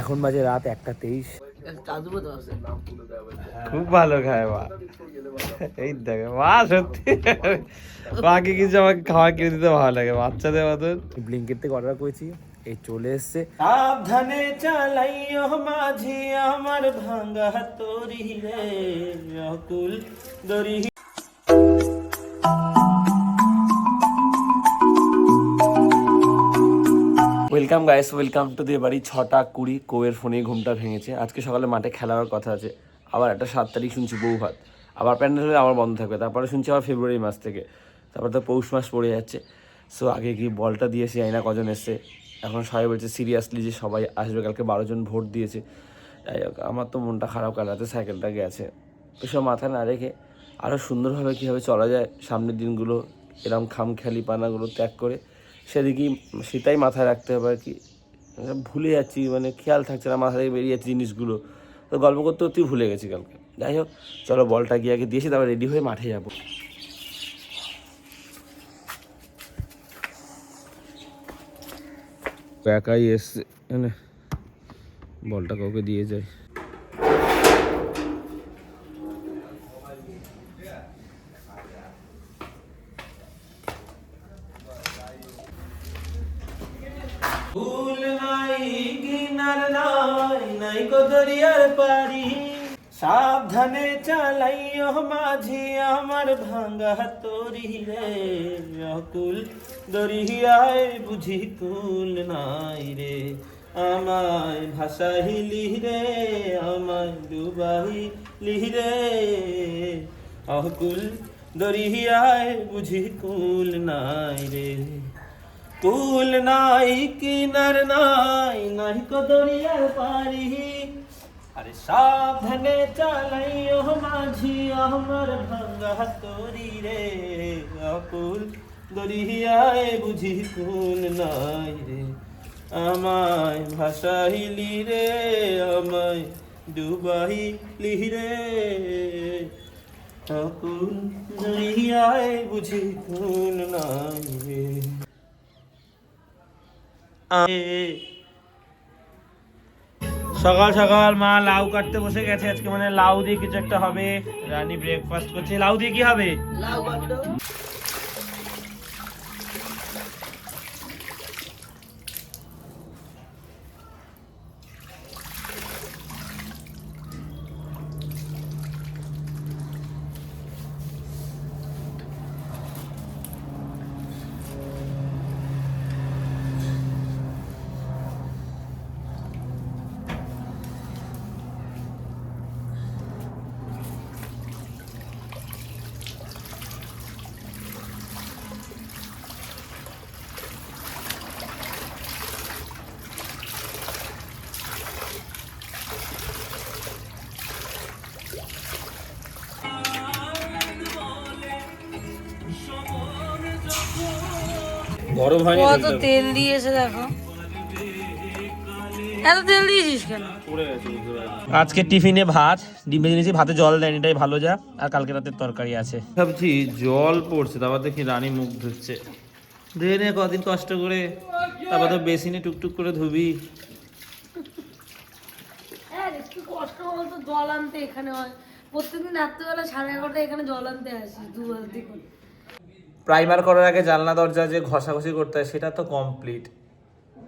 এখন বাজে রাত একটা তেইশ। খুব ভালো খায় মা। এই দেখে মা সত্যি। মাকে কিছু আমাকে খাওয়া কিনে দিতে ভালো লাগে বাচ্চাদের মতন। ব্লিঙ্কেট থেকে অর্ডার করেছি এই চলে এসছে। সাবধানে চালাইও মাঝি আমার ভাঙ্গা তরি রে অকুল দরি ওয়েলকাম গাইস ওয়েলকাম টু দিয়ে বাড়ি ছটা কুড়ি। কোয়ের ফোনে ঘুমটা ভেঙেছে। আজকে সকালে মাঠে খেলা হওয়ার কথা আছে। আবার একটা সাত তারিখ শুনছি বউ ভাত। আবার প্যান্ডেল হলে আবার বন্ধ থাকবে। তারপরে শুনছি আবার ফেব্রুয়ারি মাস থেকে। তারপর তো পৌষ মাস পড়ে যাচ্ছে। সো আগে কি বলটা দিয়েছি জানি না কজন এসছে। এখন সবাই বলছে সিরিয়াসলি যে সবাই আসবে কালকে বারো জন ভোট দিয়েছে। যাই হোক, আমার তো মনটা খারাপ কাল রাতে সাইকেলটা গেছে। ওইসব মাথায় না রেখে আরও সুন্দরভাবে কীভাবে চলা যায় সামনের দিনগুলো, এরম খামখেয়ালি পানাগুলো ত্যাগ করে। সেদিকেই সেটাই মাথায় রাখতে হবে আর কি। ভুলে যাচ্ছি মানে খেয়াল থাকছে না, মাথা থেকে বেরিয়ে যাচ্ছে জিনিসগুলো। তো গল্প করতে করতেই ভুলে গেছি কালকে। যাই হোক, চলো বলটা গিয়ে আগে দিয়েছি তারপর রেডি হয়ে মাঠে যাব। একাই এসছে এনে বলটা কাউকে দিয়ে যায় ফুল নাই কিনার নাই নাই গো দরিয়ার পারি সাবধানে চালাইও মাঝি, আমার ভাঙ্গা তরি রে। অকুল দরিয়ায় বুঝি কুল নাই রে। আমায় ভাসাহিলি রে, আমায় ডুবাহিলি রে। অকুল দরিয়ায় বুঝি কুল নাই রে। কুল নাই, কিনার নাই নাই কো দরিয়ার আরে সাবধানে চালাইও মাঝি, আমার ভাঙ্গা তরি রে। অকুল দরিয়ায় বুঝি কুল নাই রে। আমায় ভাসাইলি রে, আমায় ডুবাইলি রে। অকুল দরিয়ায় বুঝি কুল নাই রে। সকাল সকাল মা লাউ কাটতে বসে গেছে। আজকে মানে লাউ দিয়ে কিছু একটা হবে। রানী ব্রেকফাস্ট করছে। লাউ দিয়ে কি হবে। গরম হয়নি কত তেল দিয়েছে দেখো। এত তেল দিয়েছিস কেন? আজকে টিফিনে ভাত ডিম ভেজে ভাতে জল দেয়নি এটাই ভালো যা। আর কালকে রাতের তরকারি আছে। ভাবছি জল পড়ছে তারপর দেখি রানী মুখ ধুচ্ছে। ধুয়ে নে কদিন কষ্ট করে। তারপর তো বেসিনে টুকটুক করে ধুবি। হ্যাঁ কষ্ট বলতো জল আনতে এখানে হয়। প্রত্যেকদিন রাত্রেবেলা সাড়ে এগারোটা এখানে জল আনতে আসি দু বালতি করে। প্রাইমার করার আগে জানলা দরজা যে ঘষাঘষি করতে হয়, সেটা তো কমপ্লিট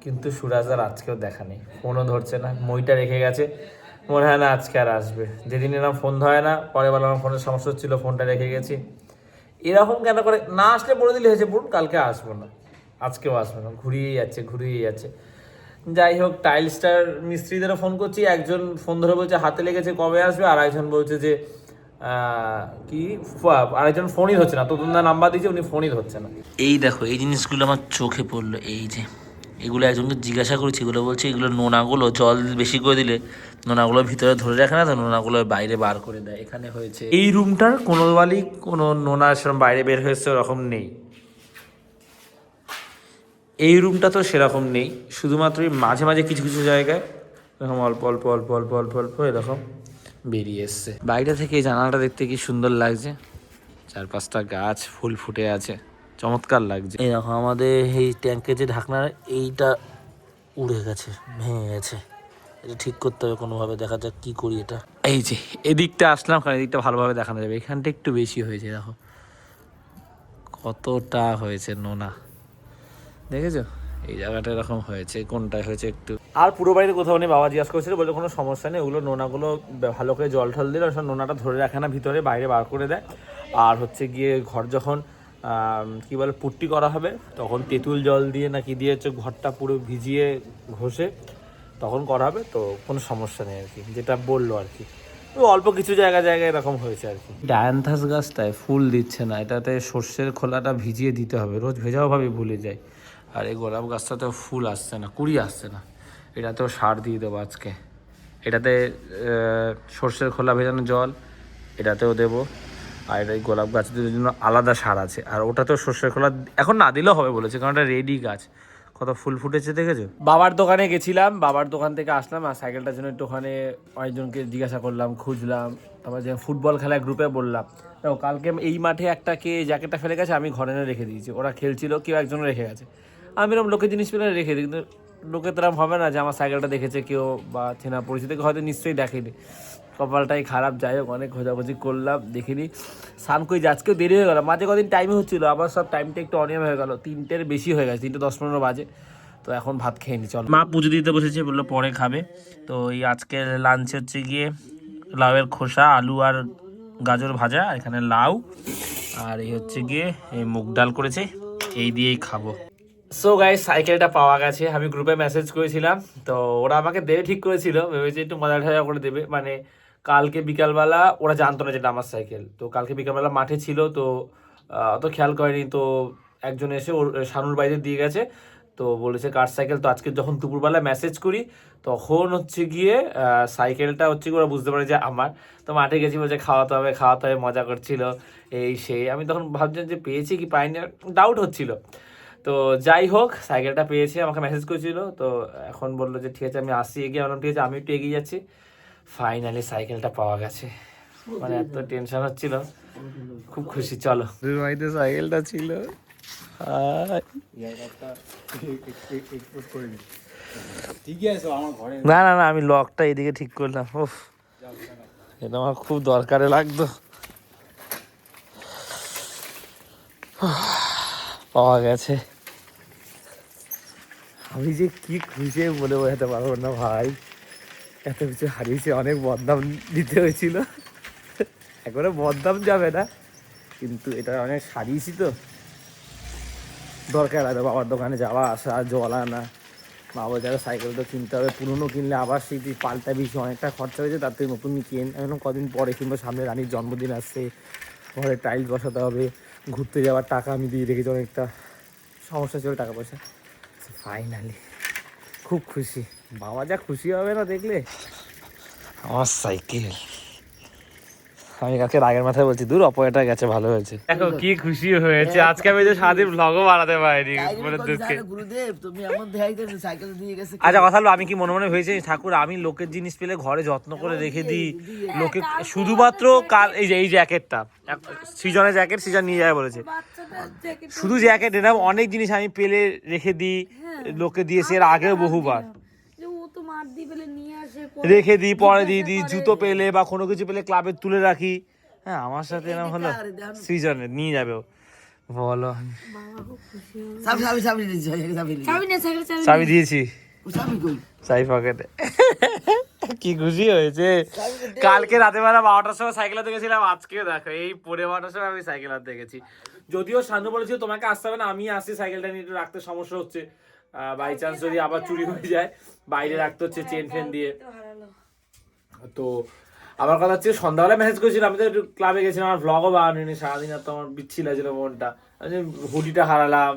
কিন্তু সুরাজার আজকেও দেখা নেই। ফোনও ধরছে না, মইটা রেখে গেছে। মনে হয় না আজকে আর আসবে। যেদিন এরকম ফোন ধরে না, পরে বেলা আমার ফোনের সমস্যা হচ্ছিল ফোনটা রেখে গেছি। এরকম কেন করে? না আসলে বলে দিলে হয়েছে বলুন কালকে আসব না। আজকেও আসব না। ঘুরিয়ে যাচ্ছে ঘুরিয়ে যাচ্ছে। যাই হোক টাইলসটার মিস্ত্রিদেরও ফোন করছি। একজন ফোন ধরে বলছে, হাতে লেগেছে, কবে আসবে? আর একজন বলছে যে কি? আরেকজন ফোনই ধরছে না। তোতনদা নাম্বার দিয়েছে উনি ফোনই ধরছে না। এই দেখো এই জিনিসগুলো আমার চোখে পড়ল এই যে। এগুলো একজনকে জিজ্ঞাসা করেছি এগুলো বলছে এগুলো নোনাগুলো জল বেশি করে দিলে নোনাগুলো ভিতরে ধরে রাখে না তো নোনাগুলো বাইরে বার করে দেয়। এখানে হয়েছে এই রুমটার কোনো বালি কোনো নোনা সেরকম বাইরে বের হয়েছে ওরকম নেই। এই রুমটা তো সেরকম নেই শুধুমাত্র মাঝে মাঝে কিছু কিছু জায়গায় এরকম অল্প অল্প অল্প অল্প অল্প অল্প এরকম। বেরিয়ে এসছে। বাইরে থেকে এই জানালাটা দেখতে কি সুন্দর লাগছে। চার পাঁচটা গাছ ফুল ফুটে আছে চমৎকার লাগছে। এই দেখো আমাদের এই ট্যাঙ্কের যে ঢাকনা এইটা উড়ে গেছে ভেঙে গেছে। এটা ঠিক করতে হবে কোনোভাবে দেখা যাক কি করি এটা। এই যে এদিকটা আসলাম কারণ এদিকটা ভালোভাবে দেখানো যাবে। এখানটা একটু বেশি হয়েছে দেখো। কতটা হয়েছে নোনা। দেখেছ? এই জায়গাটা এরকম হয়েছে কোনটায় হয়েছে একটু। আর পুরো বাড়িতে কোথাও নেই বাবা জিজ্ঞাসা করেছিল বলে কোনো সমস্যা নেই ওগুলো নোনাগুলো ভালো করে জল টল দিলে সব নোনাটা ধরে রাখে না ভিতরে বাইরে বার করে দেয়। আর হচ্ছে গিয়ে ঘর যখন কি বলে পুট্টি করা হবে তখন তেঁতুল জল দিয়ে নাকি দিয়ে হচ্ছে ঘরটা পুরো ভিজিয়ে ঘষে তখন করা হবে তো কোনো সমস্যা নেই আর কি যেটা বলল আর কি। অল্প কিছু জায়গা জায়গায় এরকম হয়েছে আর কি। ডায়ান্থাস গাছটায় ফুল দিচ্ছে না এটাতে সর্ষের খোলাটা ভিজিয়ে দিতে হবে রোজ ভেজাও ভাবে ভুলে যায়। আর এই গোলাপ গাছটাতেও ফুল আসছে না, কুড়ি আসছে না। এটাতেও সার দিয়ে দেবো আজকে। এটাতে সর্ষের খোলা ভেজানো জল, এটাতেও দেবো। আর এই গোলাপ গাছদের জন্য আলাদা সার আছে। আর ওটাতেও সর্ষের খোলা, এখন না দিলেও হবে বলেছে, কারণ এটা রেডি গাছ। কত ফুল ফুটেছে দেখেছ? বাবার দোকানে গেছিলাম, বাবার দোকান থেকে আসলাম, আর সাইকেলটার জন্য একটু ওখানে অনেকজনকে জিজ্ঞাসা করলাম, খুঁজলাম। তারপর যে ফুটবল খেলা গ্রুপে বললাম কালকে এই মাঠে একটা কে জ্যাকেটটা ফেলে গেছে, আমি ঘরে রেখে দিয়েছি। ওরা খেলছিল, কেউ একজন রেখে গেছে। আমি এরকম লোকের জিনিস পেলে রেখে দিই, কিন্তু লোকে তো হবে না যে আমার সাইকেলটা দেখেছে কেউ বা চেনা পরিচিত হয়তো নিশ্চয়ই দেখেনি। কপালটাই খারাপ, যাই হোক, অনেক খোঁজাখুঁজি করলাম, দেখিনি। সান কই যে আজকেও দেরি হয়ে গেল, মাঝে কদিন টাইমে হচ্ছিল, আবার সব টাইমটা একটু অনিয়ম হয়ে গেল, তিনটের বেশি হয়ে গেছে, তিনটে দশ পনেরো বাজে। তো এখন ভাত খেয়ে নি, চল। মা পুজো দিতে বসেছে, বলল পরে খাবে। তো এই আজকের লাঞ্চ হচ্ছে গিয়ে লাউয়ের খোসা, আলু আর গাজর ভাজা এখানে লাউ। আর এই হচ্ছে গিয়ে এই মুগ ডাল করেছে, এই দিয়েই খাব। সো গাইস সাইকেলটা পাওয়া গেছে। আমি গ্রুপে মেসেজ করেছিলাম। তো ওরা আমাকে দেবে, ঠিক করেছিল। ভেবেছে একটু মজা ঠাজা করে দেবে। মানে কালকে বিকালবেলা ওরা জানতো না যেটা আমার সাইকেল তো কালকে বিকালবেলা মাঠে ছিল। তো অত খেয়াল করেনি। তো একজন এসে ওর, শানুর বাড়িতে দিয়ে গেছে। তো বলেছে, কার সাইকেল তো আজকে যখন দুপুরবেলা মেসেজ করি, তখন হচ্ছে গিয়ে সাইকেলটা হচ্ছে ওরা বুঝতে পারে যে আমার। তো মাঠে গেছি, বলছে, খাওয়াতে হবে খাওয়াতে হবে, মজা করছিল। এই সেই। আমি তখন ভাবছিলাম যে পেয়েছি কি পাইনি ডাউট হচ্ছিল। তো যাই হোক, সাইকেলটা পেয়েছে, আমাকে মেসেজ করেছিল। তো এখন বলল যে, ঠিক আছে, আমি আসছি, এগিয়ে বললাম, ঠিক আছে আমি একটু এগিয়ে যাচ্ছি। ফাইনালি সাইকেলটা পাওয়া গেছে। মানে এত টেনশন হচ্ছিল। খুব খুশি, চলো। বাড়িতে সাইকেলটা ছিল। না না না, আমি লকটা এদিকে ঠিক করলাম। উফ। এটা আমার খুব দরকারে লাগতো। পাওয়া গেছে। আমি যে কি আমি বলে বোঝাতে পারব না ভাই। এত কিছু হারিয়েছে, অনেক বদনাম দিতে হয়েছিল। একবারে বদনাম যাবে না, কিন্তু এটা অনেক সারিয়েছি তো। দরকার আছে, বাবার দোকানে যাওয়া, আসা, জল আনা। বাবা যারা সাইকেল তো কিনতে হবে, পুরনো কিনলে আবার সেই পাল্টা বেশি অনেকটা খরচা হয়েছে, তার থেকে নতুন কেন এখন কদিন পরে কিংবা সামনে রানীর জন্মদিন আসছে, ঘরে টাইলস বসাতে হবে, ঘুরতে যাওয়ার টাকা আমি দিয়ে রেখেছি অনেকটা। সমস্যা ছিল টাকা পয়সা। ফাইনালি খুব খুশি। বাবা যা খুশি হবে না দেখলে? আমার সাইকেল আমি কালকে রাগের মাথায় বলছি দূর অপয়াটা গেছে ভালো হয়েছে। দেখো কি খুশি হয়েছে। আজকে আমি যে সারাদিন ভ্লগও বানাতে পারিনি মনে দুঃখে গুরুদেব তুমি এমন দেখাই দেবে সাইকেল দিয়ে গেছে আচ্ছা কথা হলো আমি কি মনে মনে ভেবেছি ঠাকুর আমি লোকের জিনিস পেলে ঘরে যত্ন করে রেখে দিই। লোকে শুধুমাত্র কাল এই যে এই জ্যাকেটটা। সিজনের জ্যাকেট সিজন নিয়ে যায় বলেছে। শুধু জ্যাকেট এরকম অনেক জিনিস আমি পেলে রেখে দিই লোকে দিয়েছে এর আগেও বহুবার। যে ও তো মাঠ দিয়ে পেলে রেখে দিই পরে দিয়ে দিই জুতো পেলে বা কোনো কিছু পেলে ক্লাবে তুলে রাখি। হ্যাঁ আমার সাথে এরকম হলো সৃজনে নিয়ে যাবে ও। বলো। চাবি দিয়েছি। চাবি পকেটে। কি খুশি হয়েছে। কালকে রাতে বেলা বারোটার সময় সাইকেল হাতে গেছিলাম আজকে দেখো এই পরে বারোটার সময় আমি সাইকেল হাতে গেছি। যদিও শানু বলেছিল তোমাকে আসতে হবে না আমি আসছি সাইকেলটা নিয়ে একটু রাখতে সমস্যা হচ্ছে। বাই চান্স যদি আবার চুরি হয়ে যায় বাইরে রাখতে হচ্ছে চেন ফেন দিয়ে। তো আমার কথা হচ্ছে সন্ধ্যাবেলা মেসেজ করেছিলাম আমি তো একটু ক্লাবে গেছিলাম আমার ব্লগও বানানি সারাদিন আর তো আমার বিচ্ছি লাগছিল মনটা। হুডিটা হারালাম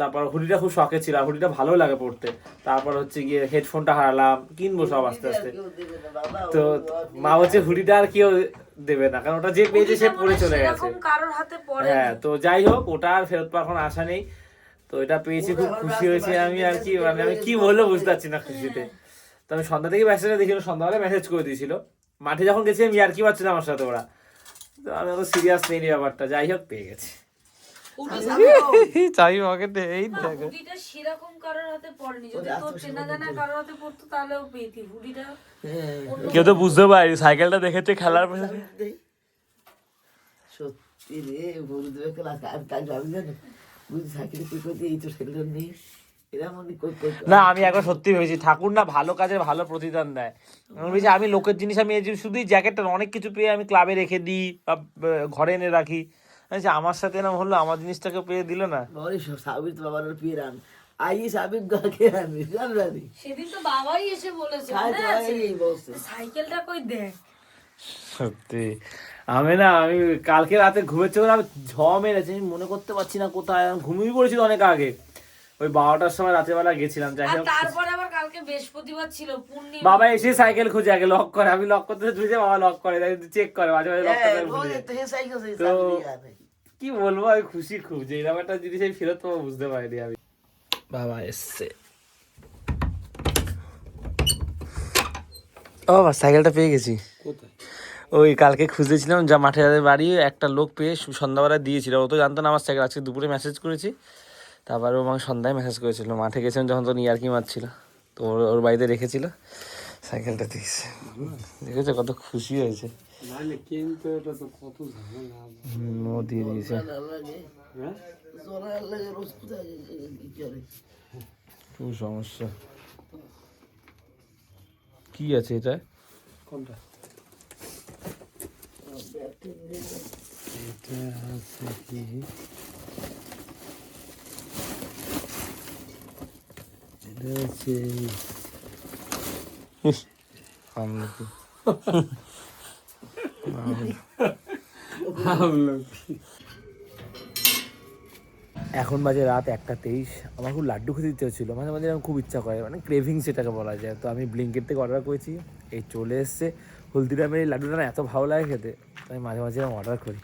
তারপর হুডিটা খুব শখে ছিল হুডিটা ভালো লাগে পড়তে। তারপর হচ্ছে গিয়ে হেডফোনটা হারালাম কিনবো সব আস্তে আস্তে। তো মা বলছে হুডিটা আর কেউ দেবে না কারণ ওটা যে পেয়েছে সে পরে চলে গেছে। কারোর হাতে পড়ে হ্যাঁ তো যাই হোক ওটা আর ফেরত পাওয়ার কোনো আশা নেই। তো এটা পেয়েছি খুব খুশি হয়েছি আমি আর কি মানে আমি কি বলব বুঝতে পারছি না খুশিতে। তো আমি সন্ধ্যা থেকে মেসেজটা সন্ধ্যা সন্ধ্যাবেলা মেসেজ করে দিয়েছিল। মাঠে যখন গেছি আমি আর কি পাচ্ছিলাম আমার সাথে ওরা। তো আমি অত সিরিয়াস নেই ব্যাপারটা যাই হোক পেয়ে গেছি। চাবি পকেটে এই দেখো। হুডিটা সেরকম কারোর হাতে পড়েনি। যদি তোর চেনা জানা কারোর হাতে পড়তো তাহলেও পেতি হুডিটা কেউ তো বুঝতে পারি সাইকেলটা দেখেছে খেলার পরে সত্যি রে ক্লাস আর জানো। বুঝি সাইকেল করতে এই তো নেই। না আমি একবার সত্যি ভেবেছি ঠাকুর না ভালো কাজে ভালো প্রতিদান দেয়। আমি ভেবেছি আমি লোকের জিনিস আমি শুধুই জ্যাকেটটা অনেক কিছু পেয়ে আমি ক্লাবে রেখে দিই বা ঘরে এনে রাখি। বলছি, আমার সাথে এরকম হলো আমার জিনিসটাকে পেয়ে দিল না। বাবারে সাবির তো বাবার পিরান আই সাবির গাকে আমি জানি সেদিন তো বাবাই এসে বলেছে সাইকেলটা কই দে সত্যি। আমি না আমি কালকে রাতে ঘুমের চোখে আমি ঝ মেরেছি আমি মনে করতে পারছি না কোথায়। আমি ঘুমিয়ে পড়েছি অনেক আগে। ওই বারোটার সময় রাতের গেছিলাম যাই হোক। তারপরে আবার কালকে বৃহস্পতিবার ছিল পূর্ণিমা। বাবা এসে সাইকেল খুঁজে আগে লক করে আমি লক করতে ধুয়ে বাবা লক করে চেক করে মাঝে মাঝে লক যায়। তো কি বলব আমি খুশি খুব যে এরকম একটা জিনিস আমি ফেরত পাবো বুঝতে পারিনি আমি। বাবা এসছে। ও বাবা সাইকেলটা পেয়ে গেছি। ওই কালকে খুঁজেছিলাম যা মাঠে যাদের বাড়ি একটা লোক পেয়ে সু- সন্ধ্যাবেলা দিয়েছিল। ও তো জানতো না আমার সাইকেল আজকে দুপুরে মেসেজ করেছি। তারপরে ও আমাকে সন্ধ্যায় মেসেজ করেছিল। মাঠে গেছিলাম যখন তো ইয়ার্কি মারছিল। তো ওর ওর বাড়িতে রেখেছিল। সাইকেলটা দিয়েছে। দেখেছ কত খুশি হয়েছে। হুম, ও দিয়ে দিয়েছে। কি করে? খুব সমস্যা। কি আছে এটা? এটা আমলকি এখন বাজে রাত একটা তেইশ। আমার খুব লাড্ডু খেতে ইচ্ছে হচ্ছিল। মাঝে মাঝে আমার খুব ইচ্ছা করে। মানে ক্রেভিং সেটাকে বলা যায়। তো আমি ব্লিঙ্কেট থেকে অর্ডার করেছি। এই চলে এসছে। হলদিরামের এই লাড্ডুটা না এত ভালো লাগে খেতে। আমি মাঝে মাঝে আমি অর্ডার করি।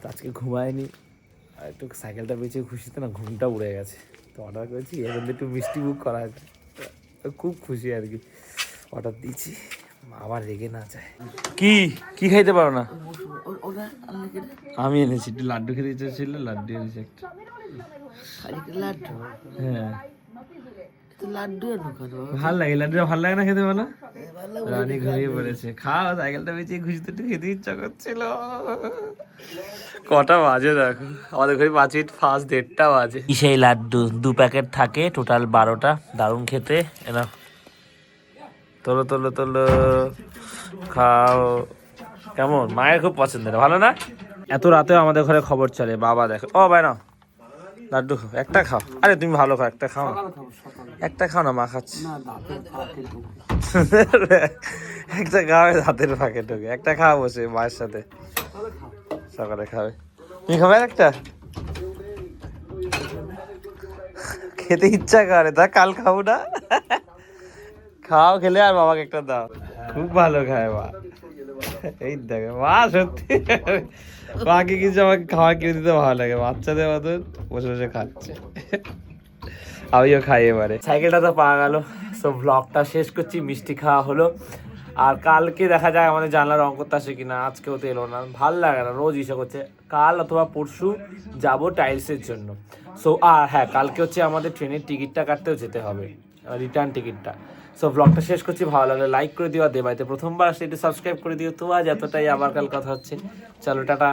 তো আজকে ঘুমায়নি। আর একটু সাইকেলটা বেঁচে খুশিতে না ঘুমটা উড়ে গেছে। অর্ডার করেছি এর মধ্যে একটু মিষ্টি বুক করা আছে। খুব খুশি আর কি। অর্ডার দিয়েছি আবার রেগে না যায়। কি? কি খাইতে পারো না? আমি এনেছি একটু লাড্ডু খেতে ইচ্ছা ছিল লাড্ডু এনেছি একটা। লাড্ডু? হ্যাঁ তো লাড্ডু আর ঢোকানো ভালো লাগে লাড্ডুটা ভালো লাগে না খেতে বলো? রানী ঘুমিয়ে পড়েছে। খাও সাইকেলটা বেঁচে খুশিতে একটু খেতে ইচ্ছা করছিল। কটা বাজে দেখো। আমাদের ঘরে পাঁচ মিনিট ফার্স্ট দেড়টা বাজে। সেই লাড্ডু দু প্যাকেট থাকে টোটাল বারোটা। দারুণ খেতে। এনা তোলো তোলো তোলো। খাও। কেমন? মায়ের খুব পছন্দের ভালো না? এত রাতেও আমাদের ঘরে খবর চলে বাবা দেখো। ও ভাই না লাড্ডু খাও। একটা খাও। আরে তুমি ভালো খাও একটা খাও একটা খাও না মা খাচ্ছি। একটা খাওয়াবে হাতের ফাঁকে ঢোকে। একটা খাওয়া বসে মায়ের সাথে। সকালে খাবে। তুমি খাবে একটা? খেতে ইচ্ছা করে তা কাল খাব না। খাও খেলে আর বাবাকে একটা দাও। খুব ভালো খায় মা। এই দেখে মা সত্যি। মাকে কিছু আমাকে খাওয়া কিনে দিতে ভালো লাগে। বাচ্চাদের মতন বসে বসে খাচ্ছে। আমিও খাই এবারে। সাইকেলটা তো পাওয়া গেল। সো ব্লগটা শেষ করছি, মিষ্টি খাওয়া হলো। আর কালকে দেখা যায় আমাদের জানলার রং করতে আসে কিনা, আজকেও তো এলো না। ভালো লাগে না, রোজ ইচ্ছা করছে। কাল অথবা পরশু যাব টাইলসের জন্য। সো আর হ্যাঁ কালকে হচ্ছে আমাদের ট্রেনের টিকিটটা কাটতেও যেতে হবে রিটার্ন টিকিটটা সো ব্লগটা শেষ করছি। ভালো লাগলে লাইক করে দিও। আর দেবাইতে প্রথমবার সেটা সাবস্ক্রাইব করে দিও। তো আজ এতটাই। আবার কাল কথা হচ্ছে। চলো, টাটা।